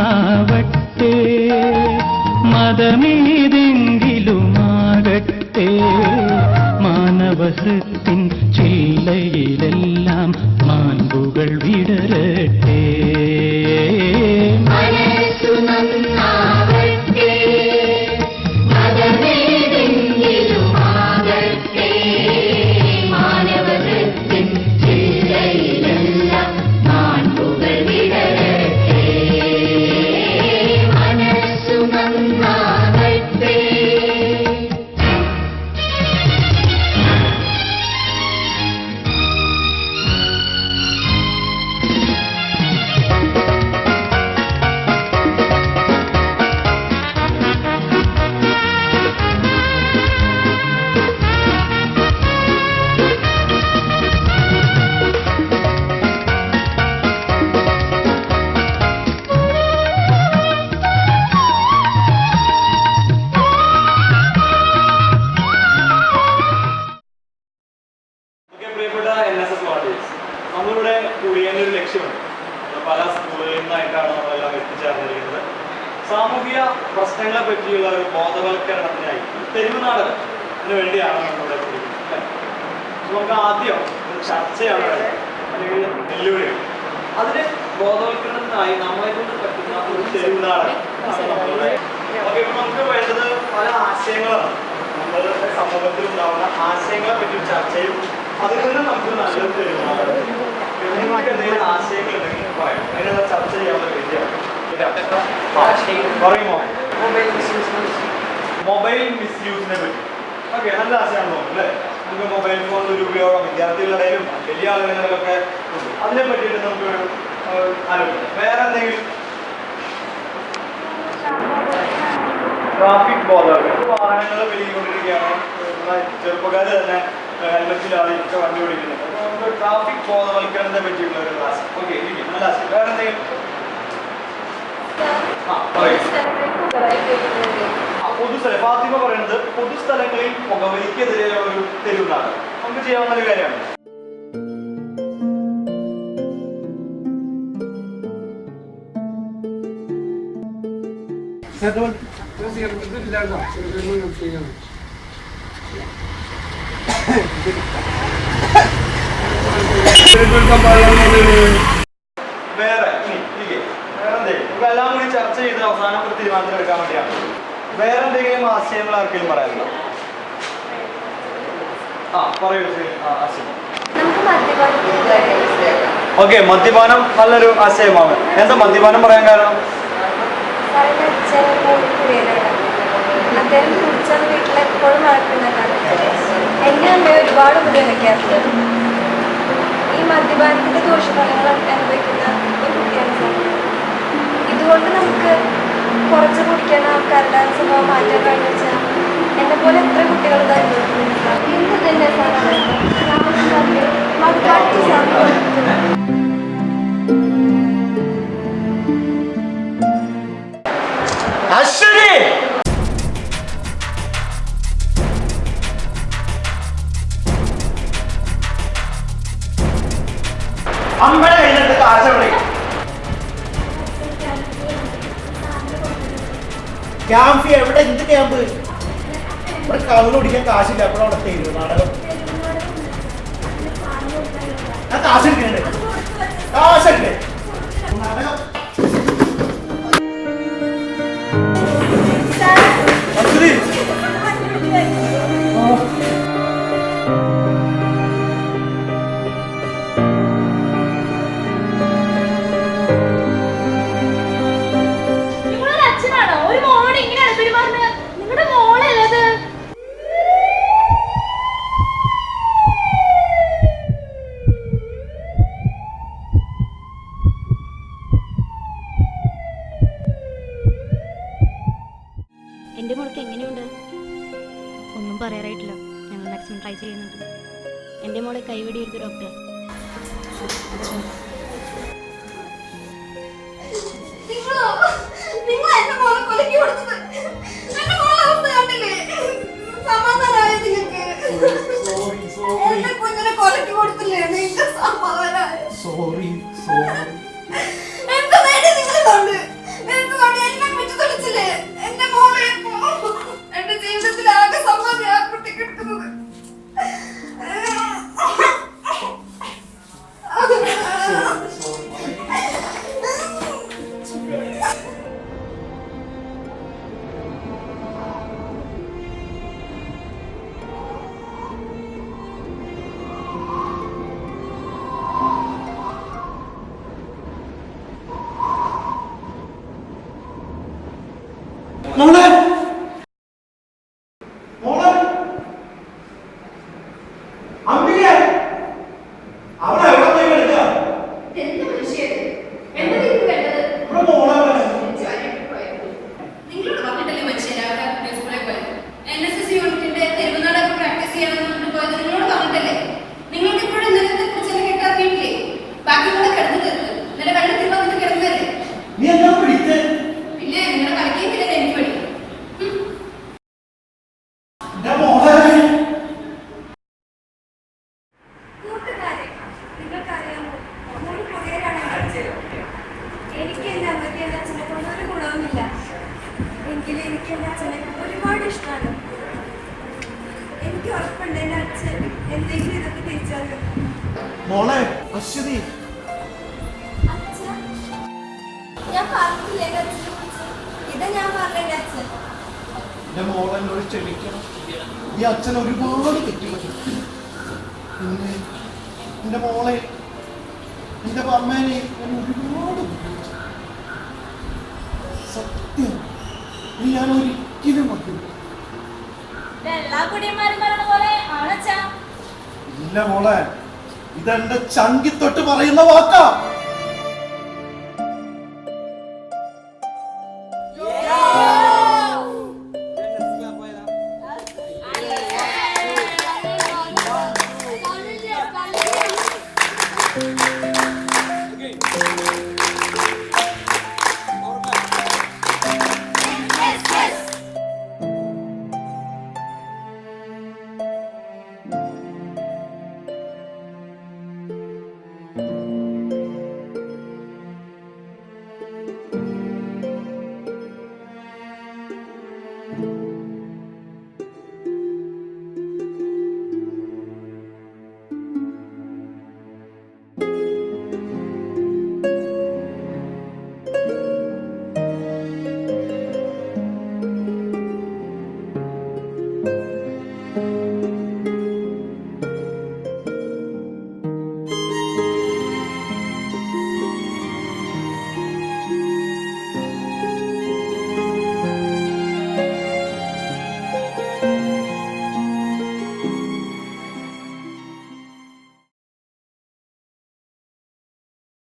മതമാവട്ടെ മതമേതെങ്കിലുമാകട്ടെ. മാനവസത്തിൻ ചില്ലയിലെല്ലാം മാൻപുകൾ വിടരട്ടെ. മനസ്സു നന്നാ എത്തിച്ചേർന്നിരിക്കുന്നത് സാമൂഹിക പ്രശ്നങ്ങളെ പറ്റിയുള്ള ഒരു ബോധവൽക്കരണത്തിനായി തെരുവുനാട് തെരുവ് നാടകത്തിന് വേണ്ടിയാണ് കൂടിയിരിക്കുന്നത് നമുക്ക് ആദ്യം ഒരു ചർച്ചയാണ് അല്ലെങ്കിൽ വെല്ലുവിളികൾ അതിന് ബോധവൽക്കരണത്തിനായി നമ്മളെ കൊണ്ട് പറ്റുന്ന ഒരു തെരുവ് നാടകം ഇപ്പൊ നമുക്ക് വേണ്ടത് പല ആശയങ്ങളാണ്. നമ്മളുടെ സമൂഹത്തിൽ ഉണ്ടാവുന്ന ആശയങ്ങളെ പറ്റി ചർച്ചയും അതിൽ നിന്ന് നമുക്ക് നല്ലൊരു തെരുവ് നാടകം. നിങ്ങൾക്ക് എന്തെങ്കിലും ആശയങ്ങൾ ഉണ്ടെങ്കിൽ പറയാം. അതിനുള്ള ചർച്ച ചെയ്യാനുള്ള വേദിയാണ് പറയുമോ? മൊബൈൽ മിസ്യൂസിനെ പറ്റി. ഓക്കെ നല്ല ആശയമാണ് തോന്നുന്നു അല്ലേ? നമുക്ക് മൊബൈൽ ഫോണിന്റെ ഉപയോഗം വിദ്യാർത്ഥികളുടെ ഇടയിലും വലിയ ആളുകളിലൊക്കെ അതിനെ പറ്റിയിട്ട് നമുക്ക് ഒരു ഏഹ്, ആലോചിക്കാം വേറെ എന്തെങ്കിലും? ട്രാഫിക് ബോധവൽക്കരണം വാഹനങ്ങൾ പെരുകിക്കൊണ്ടിരിക്കുകയാണ് ചെറുപ്പക്കാർ തന്നെ ഹെൽമെറ്റിലാണ് ഒക്കെ വണ്ടി ഓടിക്കുന്നത്. നമുക്ക് ട്രാഫിക് ബോധവൽക്കരണത്തെ പറ്റിയുള്ള ഒരു ക്ലാസ് ഓക്കെ നല്ല ആശയം. വേറെ എന്തെങ്കിലും? പൊതുസ്ഥലം ഫാത്തിമ പറയുന്നത് പൊതുസ്ഥലങ്ങളിൽ പുകവലിക്കെതിരെയുള്ള ഒരു തെരുവുനാണ് നമുക്ക് ചെയ്യാവുന്ന ഒരു കാര്യമാണ്. വേറെ. വേറെ ഇപ്പൊ എല്ലാം കൂടി ചർച്ച ചെയ്ത് അവസാനം ഒരു തീരുമാനത്തിൽ എടുക്കാൻ വേണ്ടിയാണ്. വേറെ എന്തെങ്കിലും ആശയങ്ങൾ ആർക്കെങ്കിലും പറയാനുണ്ടോ? ആ പറയൂ ആശയം. ഓക്കെ മദ്യപാനം നല്ലൊരു ആശയമാണ്. എന്താ മദ്യപാനം പറയാൻ കാരണം? അദ്ദേഹം വീട്ടിലെപ്പോഴും നടക്കുന്നതാണ്. എന്നെ ഒരുപാട് ഉപദ്രവിക്കാറുണ്ട്. ഈ മദ്യപാനത്തിന്റെ ദോഷഫലങ്ങൾ കുറച്ച് കുടിക്കുന്ന ആൾക്കാരുടെ സ്വഭാവം മാറ്റാൻ കഴിഞ്ഞ വെച്ചാൽ എന്നെ പോലെ എത്ര കുട്ടികൾ തന്നെ സാറാണ് ക്യാമ്പ് എവിടെ? എന്ത് ക്യാമ്പ് ഇവിടെ കള്ളു കുടിക്കാൻ കാശില്ല. എപ്പോഴും അവിടെ തരും നാടകം. ഞാൻ കാശ് എടുക്കണ്ടേ കാശ് എടുക്കേ. ഒന്നും പറയാറായിട്ടില്ല. ഞങ്ങൾ മാക്സിമം ട്രൈ ചെയ്യുന്നുണ്ട്. എന്റെ മോളെ കൈവെടിയെടുത്ത് ഡോക്ടർ സോറി നിങ്ങൾ എങ്കിലും എനിക്ക് എന്റെ അച്ഛനെ ഒരുപാട് ഇഷ്ടമാണ് എനിക്ക് ഉറപ്പുണ്ട് എന്റെ അച്ഛൻ എന്തെങ്കിലും ഇതൊക്കെ തിരിച്ചറിയും. മോളെ അശ്വതി. ഞാൻ പറഞ്ഞില്ലേ ഞാൻ പറഞ്ഞ അച്ഛൻ. എന്റെ മോളെ എന്നോട് ക്ഷമിക്കണം. ഈ അച്ഛൻ ഒരുപാട് തെറ്റുപറ്റി. പിന്നെ എന്റെ മോളെ എന്റെ അമ്മേനെ ഞാൻ ഒരുപാട് ഇത് ഞാൻ ഒരിക്കലും മറക്കില്ല ഇല്ല മോളെ ഇതെന്റെ ചങ്കിത്തൊട്ട് പറയുന്ന വാക്കാ.